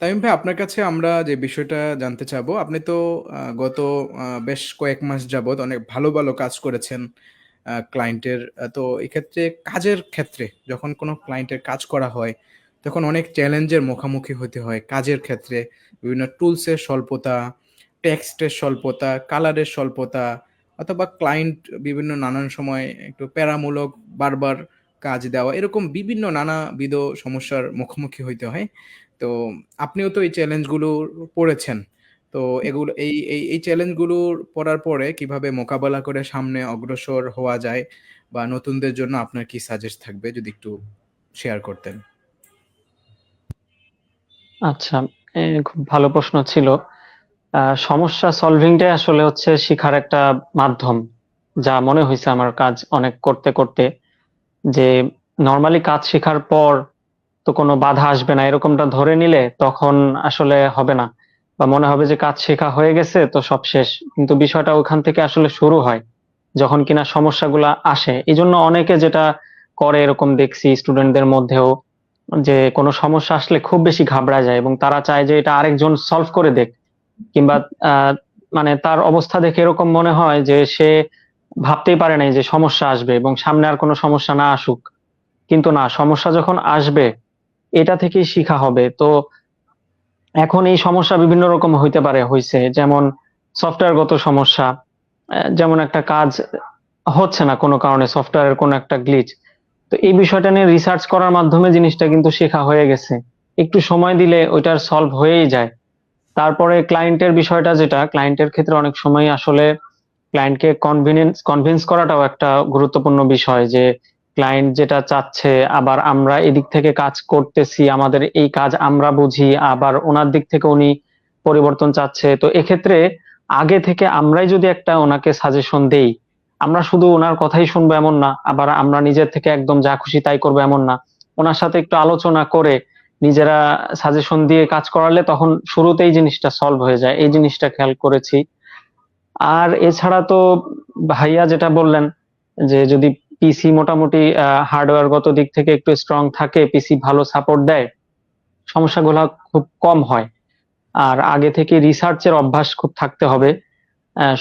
তামিম ভাই আপনার কাছে আমরা যে বিষয়টা জানতে চাবো, আপনি তো গত বেশ কয়েক মাস যাবৎ অনেক ভালো, ভালো কাজ করেছেন ক্লায়েন্টের। তো এক্ষেত্রে কাজের ক্ষেত্রে যখন কোনো ক্লায়েন্টের কাজ করা হয়, তখন অনেক চ্যালেঞ্জের মুখামুখি হতে হয় কাজের ক্ষেত্রে। বিভিন্ন টুলসের স্বল্পতা, টেক্সটের স্বল্পতা, কালারের স্বল্পতা অথবা ক্লায়েন্ট বিভিন্ন নানান সময় একটু প্যারামূলক বারবার কাজ দেওয়া। এরকম বিভিন্ন নানাবিধ সমস্যার মুখোমুখি হইতে হয়। তো আপনিও তো এই চ্যালেঞ্জগুলো পড়েছেন। তো এগুলো এই এই এই চ্যালেঞ্জগুলোর পড়ার পরে কীভাবে মোকাবেলা করে সামনে অগ্রসর হওয়া যায় বা নতুনদের জন্য আপনার কি সাজেস্ট থাকবে যদি একটু শেয়ার করতেন? আচ্ছা, খুব ভালো প্রশ্ন ছিল। সমস্যা সলভিং টাই আসলে হচ্ছে শিখার একটা মাধ্যম। যা মনে হয়েছে আমার কাজ অনেক করতে, করতে যে নর্মালি কাজ শেখার পর তো কোনো বাধা আসবে না, এরকমটা ধরে নিলে তখন আসলে হবে না। বা মনে হবে যে কাজ শেখা হয়ে গেছে, তো সব শেষ। কিন্তু বিষয়টা ওখান থেকে আসলে শুরু হয়। যখন কিনা সমস্যাগুলা আসে। এই জন্য অনেকে যেটা করে, এরকম দেখছি স্টুডেন্টদের মধ্যেও, যে কোনো সমস্যা আসলে খুব বেশি ঘাবড়ায় যায় এবং তারা চায় যে এটা আরেকজন সলভ করে দেখ কিংবা মানে তার অবস্থা দেখে এরকম মনে হয় যে সে ভাবতেই পারে নাই যে সমস্যা আসবে এবং সামনে আর কোনো সমস্যা না আসুক। কিন্তু না, সমস্যা যখন আসবে এটা থেকেই শিখা হবে। তো এখন এই সমস্যা বিভিন্ন রকম হইতে পারে, হইছে। যেমন সফটওয়্যারগত সমস্যা। যেমন একটা কাজ হচ্ছে না কোনো কারণে সফটওয়্যারের কোনো একটা গ্লিচ। তো এই বিষয়টা নিয়ে রিসার্চ করার মাধ্যমে জিনিসটা কিন্তু শেখা হয়ে গেছে। একটু সময় দিলে ওইটার সলভ হয়েই যায়। তারপরে ক্লায়েন্টের বিষয়টা যেটা, ক্লায়েন্টের ক্ষেত্রে অনেক সময় আসলে ক্লায়েন্টকে কনভিনিয়েন্স কনভিন্স করাটাও একটা গুরুত্বপূর্ণ বিষয় যে ক্লায়েন্ট যেটা চাচ্ছে আবার আমরা এদিক থেকে কাজ করতেছি, আমাদের এই কাজ আমরা বুঝি, আবার ওনার দিক থেকে উনি পরিবর্তন চাচ্ছে। তো এক্ষেত্রে আগে থেকে আমরাই যদি একটা ওনাকে সাজেশন দেই, আমরা শুধু ওনার কথাই শুনব এমন না, আবার আমরা নিজের থেকে একদম যা খুশি তাই করব এমন না। ওনার সাথে একটু আলোচনা করে নিজেরা সাজেশন দিয়ে কাজ করালে তখন শুরুতেই জিনিসটা সলভ হয়ে যায়। এই জিনিসটা খেয়াল করেছি। আর এছাড়া তো ভাইয়া যেটা বললেন যে যদি পিসি মোটামুটি হার্ডওয়্যারগত দিক থেকে একটু স্ট্রং থাকে, পিসি ভালো সাপোর্ট দেয়, সমস্যাগুলা খুব কম হয়। আর আগে থেকে রিসার্চ এর অভ্যাস খুব থাকতে হবে।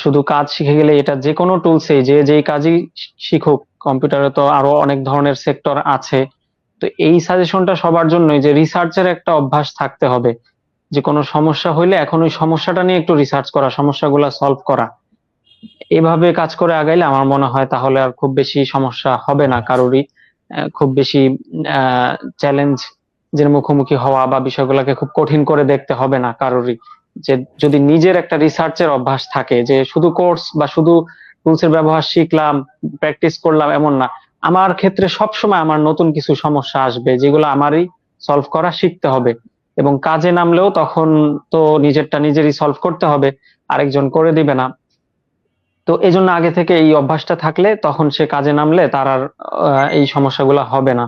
শুধু কাজ শিখে গেলে এটা যেকোনো টুলসেই যে যেই কাজই শিখুক, কম্পিউটারে তো আরও অনেক ধরনের সেক্টর আছে। তো এই সাজেশনটা সবার জন্যই যে রিসার্চ এর একটা অভ্যাস থাকতে হবে। যে কোনো সমস্যা হইলে এখন ওই সমস্যাটা নিয়ে একটু রিসার্চ করা, সমস্যাগুলা সলভ করা। এভাবে কাজ করে আগাইলে আমার মনে হয় তাহলে আর খুব বেশি সমস্যা হবে না কারোরই। খুব বেশি চ্যালেঞ্জ এর মুখোমুখি হওয়া বা বিষয়গুলাকে খুব কঠিন করে দেখতে হবে না কারোরই। যে যদি নিজের একটা রিসার্চ এর অভ্যাস থাকে যে শুধু কোর্স বা শুধু টুলস এর ব্যবহার শিখলাম, প্র্যাকটিস করলাম এমন না। আমার ক্ষেত্রে সবসময় আমার নতুন কিছু সমস্যা আসবে যেগুলো আমারই সলভ করা শিখতে হবে। এবং কাজে নামলেও তখন তো নিজেরটা নিজেরই সলভ করতে হবে। আরেকজন করে দিবে না। তো এই জন্য আগে থেকে এই অভ্যাসটা থাকলে তখন সে কাজে নামলে তার আর এই সমস্যাগুলো হবে না।